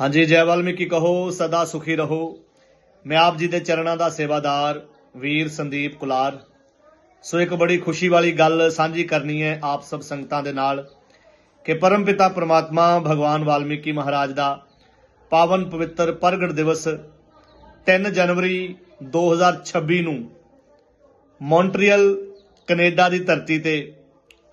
ਹਾਂਜੀ, ਜੈ ਵਾਲਮੀਕੀ ਕਹੋ, ਸਦਾ ਸੁਖੀ ਰਹੋ। ਮੈਂ ਆਪ ਜੀ ਦੇ ਚਰਨਾਂ ਦਾ ਸੇਵਾਦਾਰ, ਵੀਰ ਸੰਦੀਪ ਕੁਲਾਰ। ਸੋ ਇੱਕ ਬੜੀ ਖੁਸ਼ੀ ਵਾਲੀ ਗੱਲ ਸਾਂਝੀ ਕਰਨੀ ਹੈ ਆਪ ਸਭ ਸੰਗਤਾਂ ਦੇ ਨਾਲ ਕਿ ਪਰਮ ਪਿਤਾ ਪ੍ਰਮਾਤਮਾ ਭਗਵਾਨ ਵਾਲਮੀਕੀ ਮਹਾਰਾਜ ਦਾ ਪਾਵਨ ਪਵਿੱਤਰ ਪ੍ਰਗਟ ਦਿਵਸ 3 ਜਨਵਰੀ 2026 ਨੂੰ ਮੌਂਟਰੀਅਲ, ਕੈਨੇਡਾ ਦੀ ਧਰਤੀ ਤੇ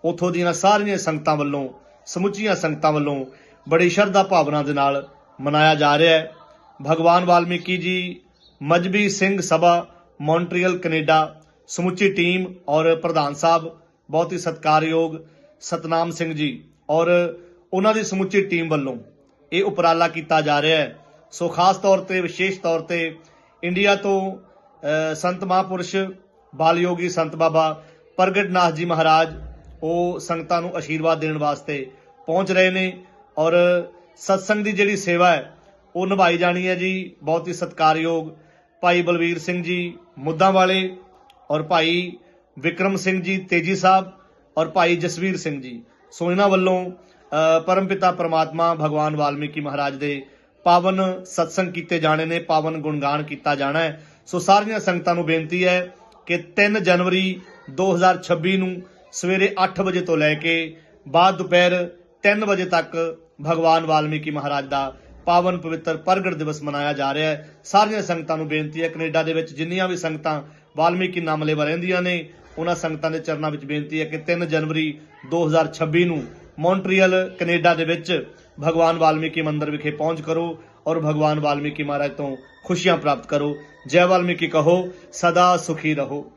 ਉਥੋਂ ਦੀਆਂ ਸਾਰੀਆਂ ਸੰਗਤਾਂ ਵੱਲੋਂ, ਸਮੁੱਚੀਆਂ ਸੰਗਤਾਂ ਵੱਲੋਂ ਬੜੀ ਸ਼ਰਧਾ ਭਾਵਨਾ ਦੇ ਨਾਲ ਮਨਾਇਆ ਜਾ ਰਿਹਾ ਹੈ। ਭਗਵਾਨ ਵਾਲਮੀਕੀ ਜੀ, ਮਜਬੀ ਸਿੰਘ ਸਭਾ, ਮੌਂਟਰੀਅਲ ਕੈਨੇਡਾ, ਸਮੁੱਚੀ ਟੀਮ ਔਰ ਪ੍ਰਧਾਨ ਸਾਹਿਬ, ਬਹੁਤ ਹੀ ਸਤਿਕਾਰਯੋਗ ਸਤਨਾਮ ਸਿੰਘ ਜੀ ਔਰ ਉਹਨਾਂ ਦੀ ਸਮੁੱਚੀ ਟੀਮ ਵੱਲੋਂ ਇਹ ਉਪਰਾਲਾ ਕੀਤਾ ਜਾ ਰਿਹਾ ਹੈ। ਸੋ ਖਾਸ ਤੌਰ ਤੇ, ਵਿਸ਼ੇਸ਼ ਤੌਰ ਤੇ ਇੰਡੀਆ ਤੋਂ ਸੰਤ ਮਹਾਂਪੁਰਸ਼, ਬਾਲਯੋਗੀ ਸੰਤ ਬਾਬਾ ਪ੍ਰਗਟ ਨਾਥ ਜੀ ਮਹਾਰਾਜ, ਉਹ ਸੰਗਤਾਂ ਨੂੰ ਆਸ਼ੀਰਵਾਦ ਦੇਣ ਵਾਸਤੇ ਪਹੁੰਚ ਰਹੇ ਨੇ ਔਰ ਸਤਸੰਗ ਦੀ ਜਿਹੜੀ ਸੇਵਾ ਹੈ, ਉਹ ਨਿਭਾਈ ਜਾਣੀ ਹੈ ਜੀ। ਬਹੁਤ ਹੀ ਸਤਿਕਾਰਯੋਗ ਭਾਈ ਬਲਵੀਰ ਸਿੰਘ ਜੀ ਮੁੱਦਾਂ ਵਾਲੇ ਔਰ ਭਾਈ ਵਿਕਰਮ ਸਿੰਘ ਜੀ ਤੇਜੀ ਸਾਹਿਬ ਔਰ ਭਾਈ ਜਸਵੀਰ ਸਿੰਘ ਜੀ। ਸੋ ਇਹਨਾਂ ਵੱਲੋਂ ਪਰਮਪਿਤਾ ਪਰਮਾਤਮਾ ਭਗਵਾਨ ਵਾਲਮੀਕੀ ਮਹਾਰਾਜ ਦੇ ਪਾਵਨ ਸਤਸੰਗ ਕੀਤੇ ਜਾਣੇ ਨੇ, ਪਾਵਨ ਗੁਣਗਾਨ ਕੀਤਾ ਜਾਣਾ ਹੈ। ਸੋ ਸਾਰੀਆਂ ਸੰਗਤਾਂ ਨੂੰ ਬੇਨਤੀ ਹੈ ਕਿ 3 ਜਨਵਰੀ 2026 ਨੂੰ ਸਵੇਰੇ 8 ਵਜੇ ਤੋਂ ਲੈ ਕੇ ਬਾਅਦ ਦੁਪਹਿਰ 3 ਵਜੇ ਤੱਕ ਭਗਵਾਨ ਵਾਲਮੀਕੀ ਮਹਾਰਾਜ ਦਾ ਪਾਵਨ ਪਵਿੱਤਰ ਪ੍ਰਗਟ ਦਿਵਸ ਮਨਾਇਆ ਜਾ ਰਿਹਾ ਹੈ। ਸਾਰੀਆਂ ਸੰਗਤਾਂ ਨੂੰ ਬੇਨਤੀ ਹੈ, ਕੈਨੇਡਾ ਦੇ ਵਿੱਚ ਜਿੰਨੀਆਂ ਵੀ ਸੰਗਤਾਂ ਵਾਲਮੀਕੀ ਨਾਮ ਲੈਵਾ ਰਹਿੰਦੀਆਂ ਨੇ, ਉਹਨਾਂ ਸੰਗਤਾਂ ਦੇ ਚਰਨਾਂ ਵਿੱਚ ਬੇਨਤੀ ਹੈ ਕਿ 3 ਜਨਵਰੀ 2026 ਨੂੰ ਮੌਂਟਰੀਅਲ, ਕੈਨੇਡਾ ਦੇ ਵਿੱਚ ਭਗਵਾਨ ਵਾਲਮੀਕੀ ਮੰਦਿਰ ਵਿਖੇ ਪਹੁੰਚ ਕਰੋ ਔਰ ਭਗਵਾਨ ਵਾਲਮੀਕੀ ਮਹਾਰਾਜ ਤੋਂ ਖੁਸ਼ੀਆਂ ਪ੍ਰਾਪਤ ਕਰੋ। ਜੈ ਵਾਲਮੀਕੀ ਕਹੋ, ਸਦਾ ਸੁਖੀ ਰਹੋ।